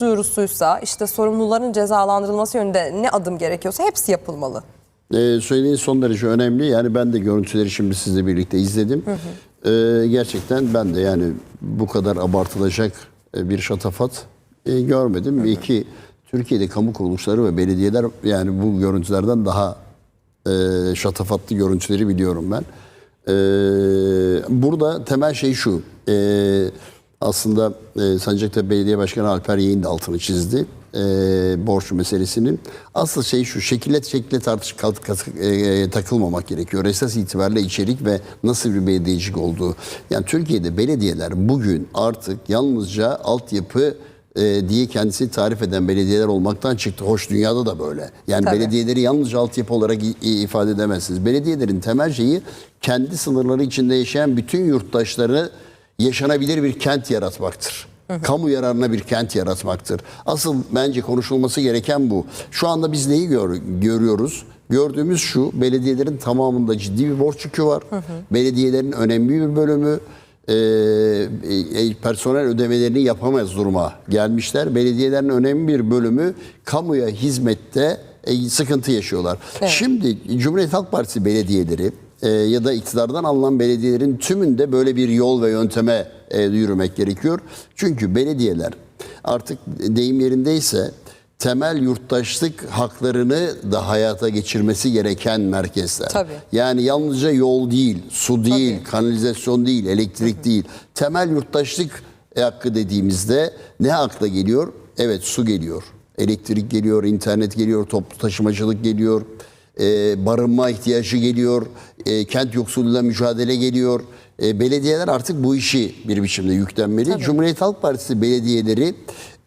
duyurusuysa işte sorumluların cezalandırılması yönünde ne adım gerekiyorsa hepsi yapılmalı. Ee, söylediğiniz son derece önemli. Yani ben de görüntüleri şimdi sizle birlikte izledim. Ee, gerçekten ben de yani bu kadar abartılacak e, bir şatafat e, görmedim. Ve iki, Türkiye'de kamu kuruluşları ve belediyeler yani bu görüntülerden daha e, şatafatlı görüntüleri biliyorum ben. Ee, burada temel şey şu. E, aslında e, Sancaktepe Belediye Başkanı Alper Yeğin de altını çizdi. E, borç meselesinin. Asıl şey şu. Şekillet şekillet tartış kalk- kalk- e, takılmamak gerekiyor. Esas itibariyle içerik ve nasıl bir belediyecilik olduğu. Yani Türkiye'de belediyeler bugün artık yalnızca altyapı e, diye kendisini tarif eden belediyeler olmaktan çıktı. Hoş dünyada da böyle. Yani Tabii. belediyeleri yalnızca altyapı olarak ifade edemezsiniz. Belediyelerin temel şeyi kendi sınırları içinde yaşayan bütün yurttaşları yaşanabilir bir kent yaratmaktır. Kamu yararına bir kent yaratmaktır. Asıl bence konuşulması gereken bu. Şu anda biz neyi gör- görüyoruz? Gördüğümüz şu, belediyelerin tamamında ciddi bir borç yükü var. Belediyelerin önemli bir bölümü e, e, personel ödemelerini yapamaz duruma gelmişler. Belediyelerin önemli bir bölümü kamuya hizmette e, sıkıntı yaşıyorlar. Şimdi Cumhuriyet Halk Partisi belediyeleri e, ya da iktidardan alınan belediyelerin tümünde böyle bir yol ve yönteme e, yürümek gerekiyor. Çünkü belediyeler artık deyim yerindeyse temel yurttaşlık haklarını da hayata geçirmesi gereken merkezler. Tabii. Yani yalnızca yol değil, su değil, kanalizasyon değil, elektrik değil. Temel yurttaşlık hakkı dediğimizde ne akla geliyor? Evet su geliyor, elektrik geliyor, internet geliyor, toplu taşımacılık geliyor, e, barınma ihtiyacı geliyor, e, kent yoksulluğuyla mücadele geliyor. E, belediyeler artık bu işi bir biçimde yüklenmeli. Cumhuriyet Halk Partisi belediyeleri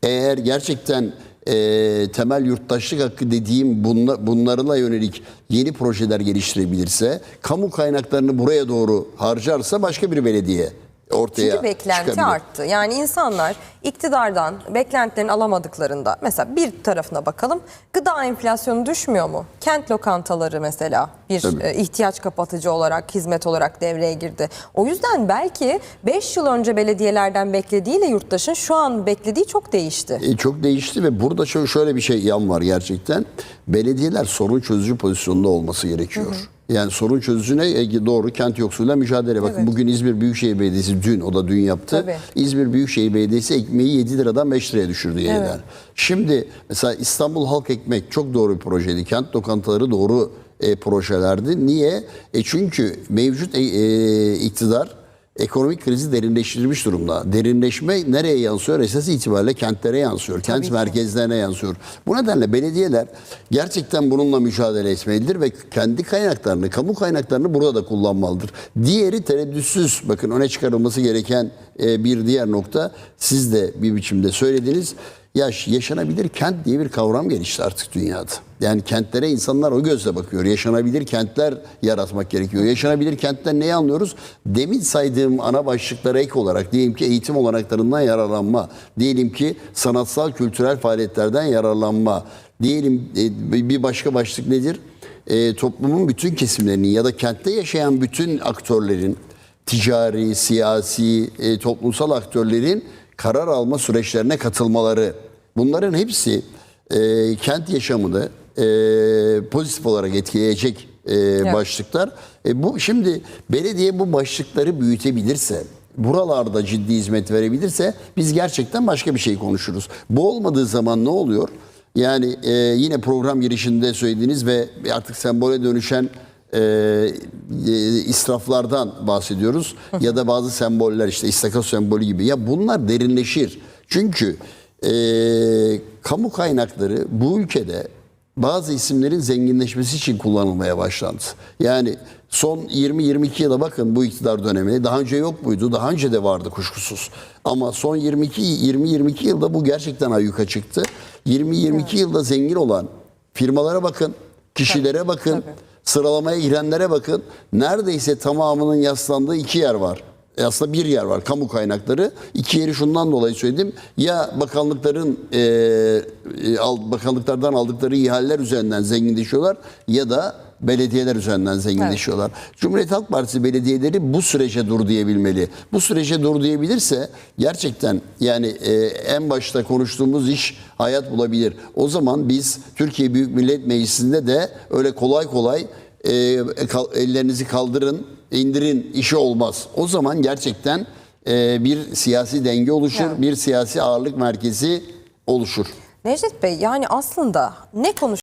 eğer gerçekten e, temel yurttaşlık hakkı dediğim bunla, bunlarına yönelik yeni projeler geliştirebilirse, kamu kaynaklarını buraya doğru harcarsa başka bir belediye ortaya Çünkü beklenti çıkabilir. arttı. Yani insanlar iktidardan beklentilerini alamadıklarında mesela bir tarafına bakalım. Gıda enflasyonu düşmüyor mu? Kent lokantaları mesela bir Tabii. e, ihtiyaç kapatıcı olarak, hizmet olarak devreye girdi. O yüzden belki 5 yıl önce belediyelerden beklediğiyle yurttaşın şu an beklediği çok değişti. E, çok değişti ve burada şöyle, şöyle bir şey yan var gerçekten. Belediyeler sorun çözücü pozisyonda olması gerekiyor. Yani sorun çözücüne e, doğru kent yoksulluğuyla mücadele. Bakın Evet. bugün İzmir Büyükşehir Belediyesi dün o da dün yaptı. Tabii. İzmir Büyükşehir Belediyesi ekmeği 7 liradan 5 liraya düşürdü yeniden. Evet. Şimdi mesela İstanbul Halk Ekmek çok doğru bir projeydi. Kent lokantaları doğru e, projelerdi. Niye? E çünkü mevcut e, e, iktidar ekonomik krizi derinleştirmiş durumda. Derinleşme nereye yansıyor? Esas itibariyle kentlere yansıyor. Kent ki. merkezlerine yansıyor. Bu nedenle belediyeler gerçekten bununla mücadele etmelidir ve kendi kaynaklarını, kamu kaynaklarını burada kullanmalıdır. Diğeri tereddütsüz, bakın öne çıkarılması gereken e, bir diğer nokta siz de bir biçimde söylediniz. Yaş, yaşanabilir kent diye bir kavram gelişti artık dünyada. Yani kentlere insanlar o gözle bakıyor. Yaşanabilir kentler yaratmak gerekiyor. Yaşanabilir kentten neyi anlıyoruz? Demin saydığım ana başlıklara ek olarak diyelim ki eğitim olanaklarından yararlanma, diyelim ki sanatsal kültürel faaliyetlerden yararlanma, diyelim e, bir başka başlık nedir? E, toplumun bütün kesimlerinin ya da kentte yaşayan bütün aktörlerin ticari, siyasi, e, toplumsal aktörlerin karar alma süreçlerine katılmaları. Bunların hepsi e, kent yaşamını e, pozitif olarak etkileyecek e, başlıklar. E, bu şimdi belediye bu başlıkları büyütebilirse, buralarda ciddi hizmet verebilirse biz gerçekten başka bir şey konuşuruz. Bu olmadığı zaman ne oluyor? Yani e, yine program girişinde söylediğiniz ve artık sembole dönüşen e, e, israflardan bahsediyoruz. ya da bazı semboller işte istakoz sembolü gibi. Ya bunlar derinleşir. Çünkü e, kamu kaynakları bu ülkede bazı isimlerin zenginleşmesi için kullanılmaya başlandı. Yani son 20-22 yıla bakın bu iktidar dönemi. Daha önce yok muydu? Daha önce de vardı kuşkusuz. Ama son 22 20-22 yılda bu gerçekten ayyuka çıktı. 20-22 yılda zengin olan firmalara bakın, kişilere bakın, sıralamaya girenlere bakın. Neredeyse tamamının yaslandığı iki yer var. E aslında bir yer var kamu kaynakları. İki yeri şundan dolayı söyledim. Ya bakanlıkların e, e, bakanlıklardan aldıkları ihaleler üzerinden zenginleşiyorlar ya da belediyeler üzerinden zenginleşiyorlar. Cumhuriyet Halk Partisi belediyeleri bu sürece dur diyebilmeli. Bu sürece dur diyebilirse gerçekten yani e, en başta konuştuğumuz iş hayat bulabilir. O zaman biz Türkiye Büyük Millet Meclisi'nde de öyle kolay kolay e, kal- ellerinizi kaldırın, indirin işi olmaz. O zaman gerçekten e, bir siyasi denge oluşur, Evet. bir siyasi ağırlık merkezi oluşur. Necdet Bey yani aslında ne konuş